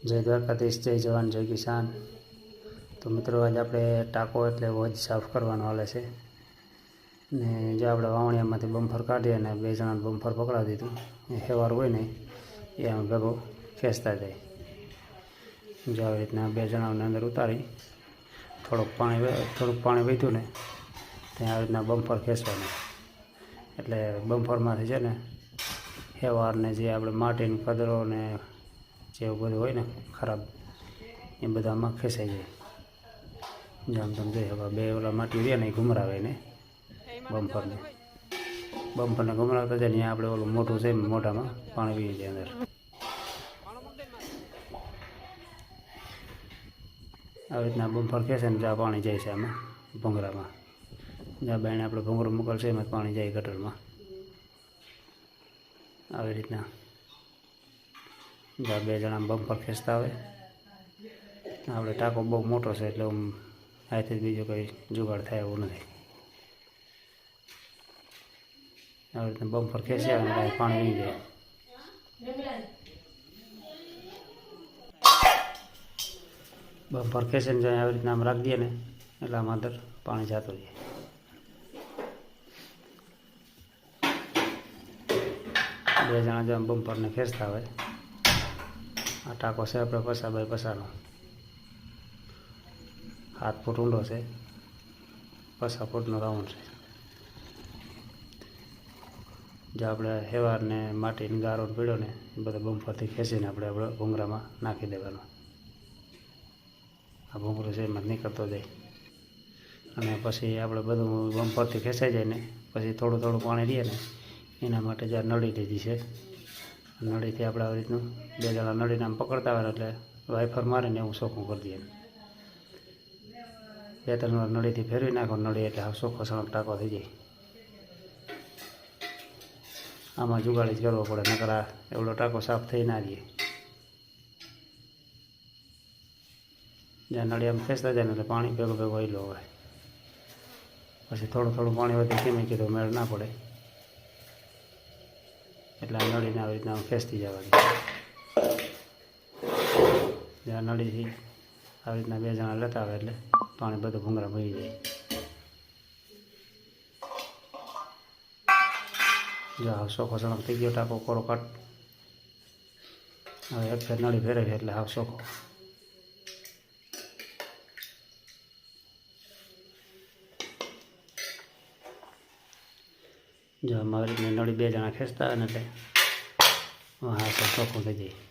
જય દ્વારકાધીશ, જય જવાન, જય કિસાન. તો મિત્રો, આજે આપણે ટાંકો એટલે વજ સાફ કરવાનો હાલે છે. ને જો આપણે વાવણીયામાંથી બમ્ફર કાઢીએ અને બે જણાને બમ્ફર પકડાવી દીધું, એ હેવાર હોય ને એ અમે ભેગો ખેંચતા જાય. જો આવી રીતના બે જણાને અંદર ઉતારી, થોડુંક પાણી થોડુંક પાણી વધ્યું ને, ત્યાં આવી રીતના બમ્ફર ખેંચવાનું. એટલે બમ્ફરમાંથી છે ને, હેવારને જે આપણે માટીની કદરો ને જેવું બધું હોય ને, ખરાબ, એ બધામાં ખેંચાઈ જાય. જામ તમે જોઈ હવે બે ઓલા માટી રહ્યા ને, એ ઘુમરાવે ને, બમ્પરને. બમ્પરને ઘુમરાવતા જાય ને આપણે ઓલું મોટું છે મોટામાં પાણી પીએ જાય અંદર. આવી રીતના બમ્પર ખેંચે ને જ્યાં પાણી જાય છે આમાં, ભૂંગરામાં. જ્યાં બેને આપણે ભૂંગરો મોકલશે, એમાં પાણી જાય ગટરમાં. આવી રીતના. જ્યાં બે જણા બમ્પર ખેંચતા હોય. આપણે ટાંકો બહુ મોટો છે એટલે આમ અહીંથી બીજો કંઈ જુગાડ થાય એવું નથી. આવી રીતના બમ્પર ખેંચ્યા આવે પાણી વી જાય. બમ્પર ખેંચીને ને આવી રીતના આમ રાખી દઈએ ને, એટલે આમ અંદર પાણી જતું રહે. બે જણા જેમ બમ્પરને ખેંચતા હોય. ટાંકો છે, આપણે પસા બાય પસાનો. હાથ ફૂટ ઊંડો છે. પસા ફૂટનો રાઉન્ડ છે. જે આપણે હેવારને, માટીને ગારો પીડ્યો ને એ બધા બમ્પરથી ખેંચીને આપણે આપણે ભૂંગરામાં નાખી દેવાનો. આ ભૂંગળું છે, એમાં નીકળતો જાય. અને પછી આપણે બધું બમ્પરથી ખેંચાઈ જાય ને, પછી થોડું થોડું પાણી રહીએ ને, એના માટે જે નળી લીધી છે. નળીથી આપણે આવી રીતનું બે જણા નળીને આમ પકડતા હોય એટલે વાઇફર મારીને એવું ચોખ્ખું કરી દઈએ બે ત્રણ વાર નળીથી ફેરવી નાખો નળી એટલે હાવ ચોખ્ખો સણક ટાંકો થઈ જાય. આમાં જુગાડી જ કરવો પડે, નકર આ એવડો ટાંકો સાફ થઈ ના રહીએ જ્યાં નળી આમ ખેંચતા જાય ને એટલે પાણી ભેગું ભેગું વહેલો હોય. પછી થોડું થોડું પાણી વધે કેમ કીધું મેળ ના પડે. એટલે આ નળીને આવી રીતના ખેંચતી જવાની. જ્યાં નળીથી આવી રીતના બે જણા લેતા આવે એટલે પાણી બધું ભૂંગરા ભરી જાય. જો હાવ સોખો સણક થઈ ગયો ટાંકો કોરો કટ હવે એક ફેર નળી ફેરવી એટલે હાવ સોખો જો અમારી રીતની નળી બે જણા ખેંચતા અને તે હા તો ચોખ્ખું થઈ જાય.